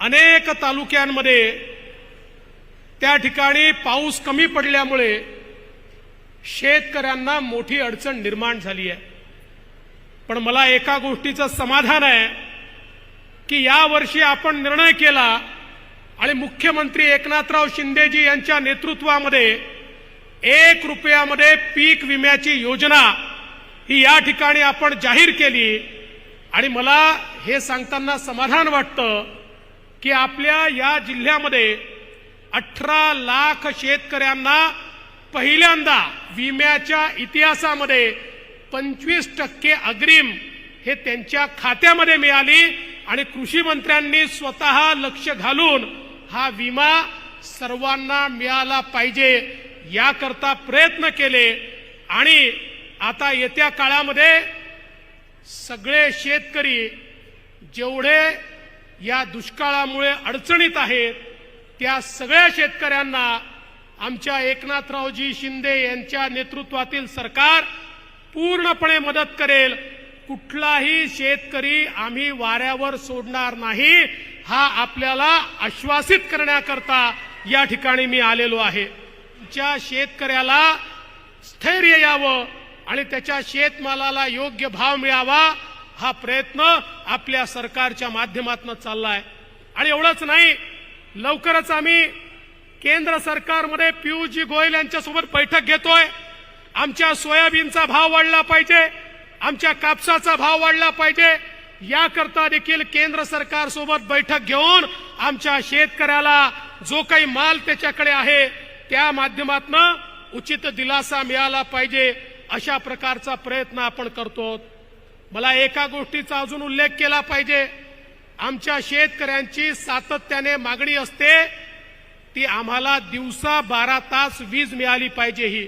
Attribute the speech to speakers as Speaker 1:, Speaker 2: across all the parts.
Speaker 1: अनेक तालुक्यांमध्ये त्या ठिकाणी पाऊस कमी पडल्यामुळे शेतकऱ्यांना मोठी अडचण निर्माण झाली आहे. पण मला एका गोष्टीचं समाधान आहे की यावर्षी आपण निर्णय केला आणि मुख्यमंत्री एकनाथराव शिंदेजी यांच्या नेतृत्वामध्ये एक रुपयामध्ये पीक विम्याची योजना ही या ठिकाणी आपण जाहीर केली. आणि मला हे सांगताना समाधान वाटतं की आपल्या या जिल्ह्यामध्ये अठरा लाख शेतकऱ्यांना पहिल्यांदा विम्याच्या इतिहासामध्ये पंचवीस टक्के अग्रिम हे त्यांच्या खात्यामध्ये मिळाली आणि कृषी मंत्र्यांनी स्वतः लक्ष घालून हा विमा सर्वांना मिळाला पाहिजे याकरता प्रयत्न केले. आणि आता येत्या काळामध्ये सगळे शेतकरी जेवढे या दुष्काळामुळे अडचणीत आहेत त्या सगळ्या शेतकऱ्यांना आमच्या एकनाथरावजी शिंदे यांच्या नेतृत्वातील सरकार पूर्णपणे मदत करेल. कुठलाही शेतकरी आम्ही वाऱ्यावर सोडणार नाही हा आपल्याला आश्वासित करण्याकरता या ठिकाणी मी आलेलो आहे. तुमच्या शेतकऱ्याला स्थैर्य यावं आणि त्याच्या शेतमालाला योग्य भाव मिळावा हा प्रयत्न आपल्या सरकारच्या माध्यमातून चाललाय. आणि एवढंच नाही लवकरच आम्ही केंद्र सरकारमध्ये पियुषजी गोयल यांच्यासोबत बैठक घेतोय. आमच्या सोयाबीनचा भाव वाढला पाहिजे आमच्या कापसाचा भाव वाढला पाहिजे. याकरता देखील केंद्र सरकार सोबत बैठक घेऊन आमच्या शेतकऱ्याला जो काही माल त्याच्याकडे आहे त्या माध्यमातून उचित दिलासा मिळाला पाहिजे अशा प्रकारचा प्रयत्न आपण करतो मला एका गोष्टीचा अजून उल्लेख केला पाहिजे. आमच्या शेतकऱ्यांची सातत्याने मागणी असते ती आम्हाला दिवसा बारा तास वीज मिळाली पाहिजे ही.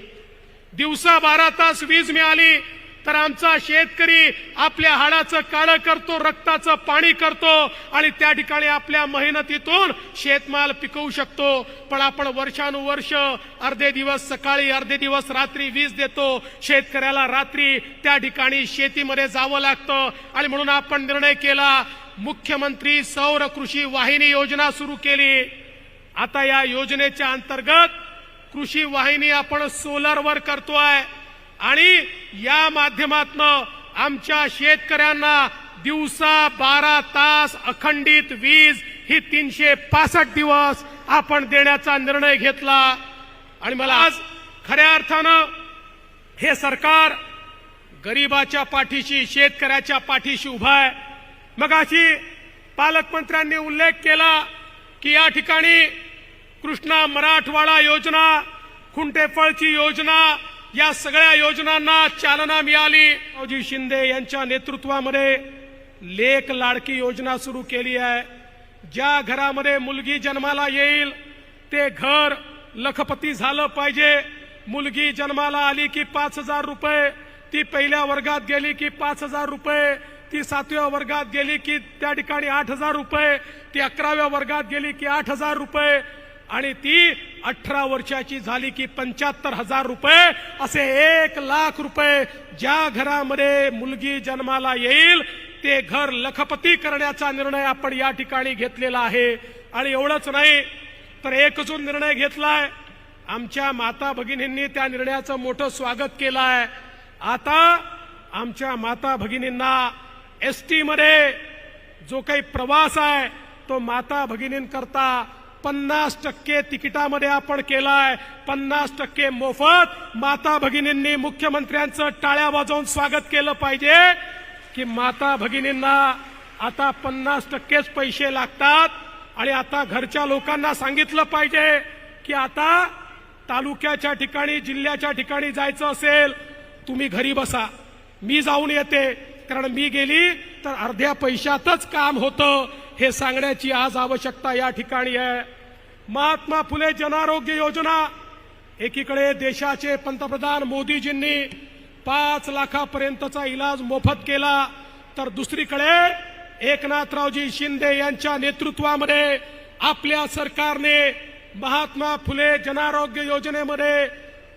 Speaker 1: दिवसा बारा तास वीज मिळाली तर आमचा शेतकरी आपल्या हाडाचं काळं करतो रक्ताचं पाणी करतो आणि त्या ठिकाणी आपल्या मेहनतीतून शेतमाल पिकवू शकतो. पण आपण वर्षानुवर्ष अर्धे दिवस सकाळी अर्धे दिवस रात्री वीज देतो. शेतकऱ्याला रात्री त्या ठिकाणी शेतीमध्ये जावं लागतं. आणि म्हणून आपण निर्णय केला मुख्यमंत्री सौर कृषी वाहिनी योजना सुरू केली. आता या योजनेच्या अंतर्गत कृषी वाहिनी आपण सोलरवर करतोय. आणि या माध्यमातनं आमच्या शेतकऱ्यांना दिवसा बारा तास अखंडित वीज ही तीनशे पासष्ट दिवस आपण देण्याचा निर्णय घेतला. आणि मला आज खऱ्या अर्थानं हे सरकार गरिबाच्या पाठीशी शेतकऱ्याच्या पाठीशी उभा आहे. मग अशी पालकमंत्र्यांनी उल्लेख केला की या ठिकाणी कृष्णा मराठवाडा योजना खुंटेफळची योजना या सगळ्या योजनांना चालना मिळाली. रावजी शिंदे यांच्या नेतृत्वामध्ये लेख लाडकी योजना सुरू केली आहे. ज्या घरामध्ये मुलगी जन्माला येईल ते घर लखपती झालं पाहिजे. मुलगी जन्माला आली की पाच हजार रुपये ती पहिल्या वर्गात गेली की पाच हजार रुपये ती सातव्या वर्गात गेली की त्या ठिकाणी आठ हजार रुपये ती अकराव्या वर्गात गेली की आठ हजार रुपये. आणि ती अठरा वर्षाची झाली की पंच्याहत्तर हजार रुपये असे एक लाख रुपये ज्या घरामध्ये मुलगी जन्माला येईल ते घर लखपती करण्याचा निर्णय आपण या ठिकाणी घेतलेला आहे. आणि एवढंच नाही तर एक अजून निर्णय घेतलाय. आमच्या माता भगिनींनी त्या निर्णयाचं मोठं स्वागत केलं आहे आता आमच्या माता भगिनींना एस टीमध्ये जो काही प्रवास आहे तो माता भगिनींकरता पन्नास टक्के तिकिटामध्ये आपण केलाय. पन्नास टक्के मोफत. माता भगिनींनी मुख्यमंत्र्यांचं टाळ्या वाजवून स्वागत केलं पाहिजे. की माता भगिनींना आता पन्नास टक्केच पैसे लागतात. आणि आता घरच्या लोकांना सांगितलं पाहिजे की आता तालुक्याच्या ठिकाणी जिल्ह्याच्या ठिकाणी जायचं असेल तुम्ही घरी बसा. मी जाऊन येते. कारण मी गेली तर अर्ध्या पैशातच काम होतं. हे सांगण्याची आज आवश्यकता या ठिकाणी आहे. महात्मा फुले जनारोग्य योजना. एकीकडे देशाचे पंतप्रधान मोदीजींनी पाच लाखापर्यंतचा इलाज मोफत केला तर दुसरीकडे एकनाथरावजी शिंदे यांच्या नेतृत्वामध्ये आपल्या सरकारने महात्मा फुले जनारोग्य योजनेमध्ये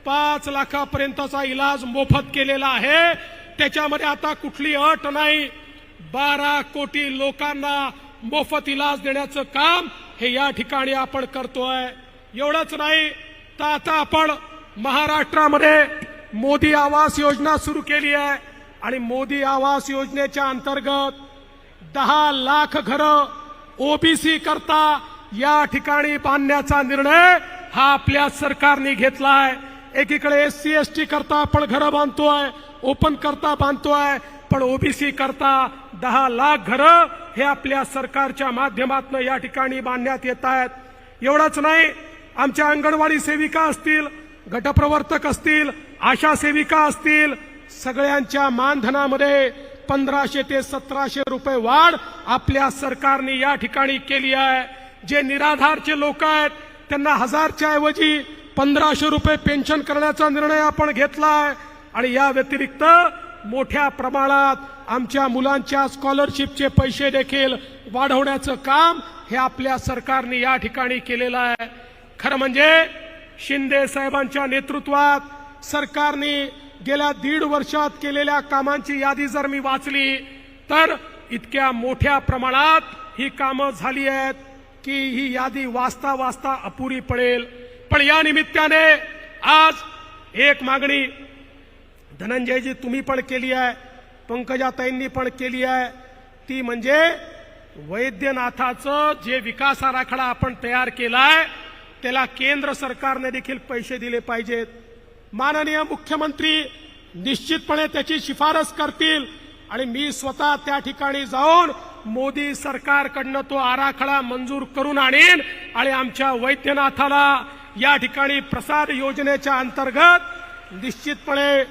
Speaker 1: पाच लाखापर्यंतचा इलाज मोफत केलेला आहे. त्याच्यामध्ये आता कुठली अट नाही. बारा कोटी लोकांना मोफत इलाज देण्याचं काम हे या ठिकाणी आपण करतोय. एवढंच नाही तर आता आपण महाराष्ट्रामध्ये मोदी आवास योजना सुरू केली आहे. आणि मोदी आवास योजनेच्या अंतर्गत दहा लाख घरं ओबीसी करता या ठिकाणी बांधण्याचा निर्णय हा आपल्या सरकारने घेतलाय. एकीकडे एस सी एस टी करता आपण घरं बांधतोय ओपन करता बांधतोय पण ओबीसी करता दहा लाख घरं हे आपल्या सरकारच्या माध्यमातून या ठिकाणी बांधण्यात येत आहेत. एवढंच नाही आमच्या अंगणवाडी सेविका असतील गटप्रवर्तक असतील आशा सेविका असतील सगळ्यांच्या मानधनामध्ये पंधराशे ते सतराशे रुपये वाढ आपल्या सरकारने या ठिकाणी केली आहे. जे निराधारचे लोक आहेत त्यांना हजारच्या ऐवजी पंधराशे रुपये पेन्शन करण्याचा निर्णय आपण घेतला आहे. आणि या व्यतिरिक्त मोठ्या प्रमाणात आमच्या मुलांच्या स्कॉलरशिपचे पैसे देखील वाढवण्याचं काम हे आपल्या सरकारने या ठिकाणी केलेलं आहे. खरं म्हणजे शिंदे साहेबांच्या नेतृत्वात सरकारने गेल्या दीड वर्षात केलेल्या कामांची यादी जर मी वाचली तर इतक्या मोठ्या प्रमाणात ही कामं झाली आहेत की ही यादी वाचता वाचता अपुरी पडेल. पण या निमित्ताने आज एक मागणी धनंजयजी तुम्ही पण केली आहे पंकजाताईंनी पण केली आहे. ती म्हणजे वैद्यनाथाचं जे विकास आराखडा आपण तयार केलाय त्याला केंद्र सरकारने देखील पैसे दिले पाहिजेत. माननीय मुख्यमंत्री निश्चितपणे त्याची शिफारस करतील आणि मी स्वतः त्या ठिकाणी जाऊन मोदी सरकारकडनं तो आराखडा मंजूर करून आणीन आणि आमच्या वैद्यनाथाला या ठिकाणी प्रसाद योजनेच्या अंतर्गत निश्चितपणे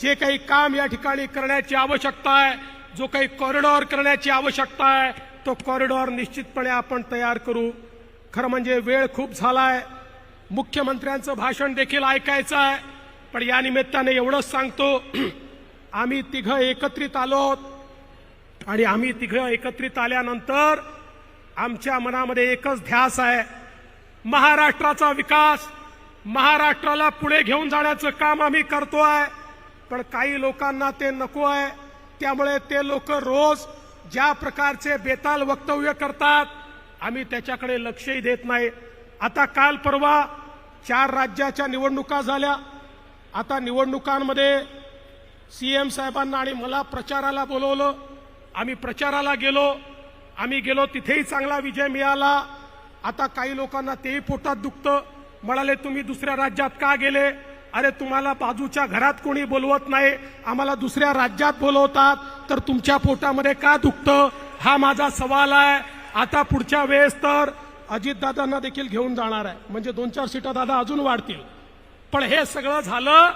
Speaker 1: जे काही काम या ठिकाणी करण्याची आवश्यकता आहे जो काही कॉरिडॉर करण्याची आवश्यकता आहे तो कॉरिडॉर निश्चितपणे आपण तयार करू. खरं म्हणजे वेळ खूप झालाय. मुख्यमंत्र्यांचं भाषण देखील ऐकायचं आहे. पण या निमित्ताने एवढंच सांगतो आम्ही तिघं एकत्रित आलो आणि आम्ही तिघं एकत्रित आल्यानंतर आमच्या मनामध्ये एकच ध्यास आहे. महाराष्ट्राचा विकास महाराष्ट्राला पुढे घेऊन जाण्याचं काम आम्ही करतो आहे पण काही लोकांना ते नको आहे. त्यामुळे ते लोक रोज ज्या प्रकारचे बेताल वक्तव्य करतात आम्ही त्याच्याकडे लक्षही देत नाही. आता काल परवा चार राज्याच्या निवडणुका झाल्या. आता निवडणुकांमध्ये सी एम साहेबांना आणि मला प्रचाराला बोलवलं. आम्ही प्रचाराला गेलो. आम्ही गेलो तिथेही चांगला विजय मिळाला. आता काही लोकांना तेही पोटात दुखतं. म्हणाले तुम्ही दुसऱ्या राज्यात का गेले? अरे तुम्हाला बाजूच्या घरात कोणी बोलवत नाही आम्हाला दुसऱ्या राज्यात बोलवतात तर तुमच्या पोटामध्ये का दुखतं? हा माझा सवाल आहे. आता पुढच्या वेळेस तर अजितदादांना देखील घेऊन जाणार आहे. म्हणजे दोन चार सीटा दादा अजून वाढतील. पण हे सगळं झालं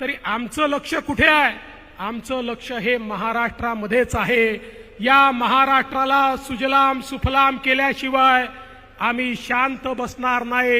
Speaker 1: तरी आमचं लक्ष कुठे आहे? आमचं लक्ष हे महाराष्ट्रामध्येच आहे. या महाराष्ट्राला सुजलाम सुफलाम केल्याशिवाय आम्ही शांत बसणार नाही.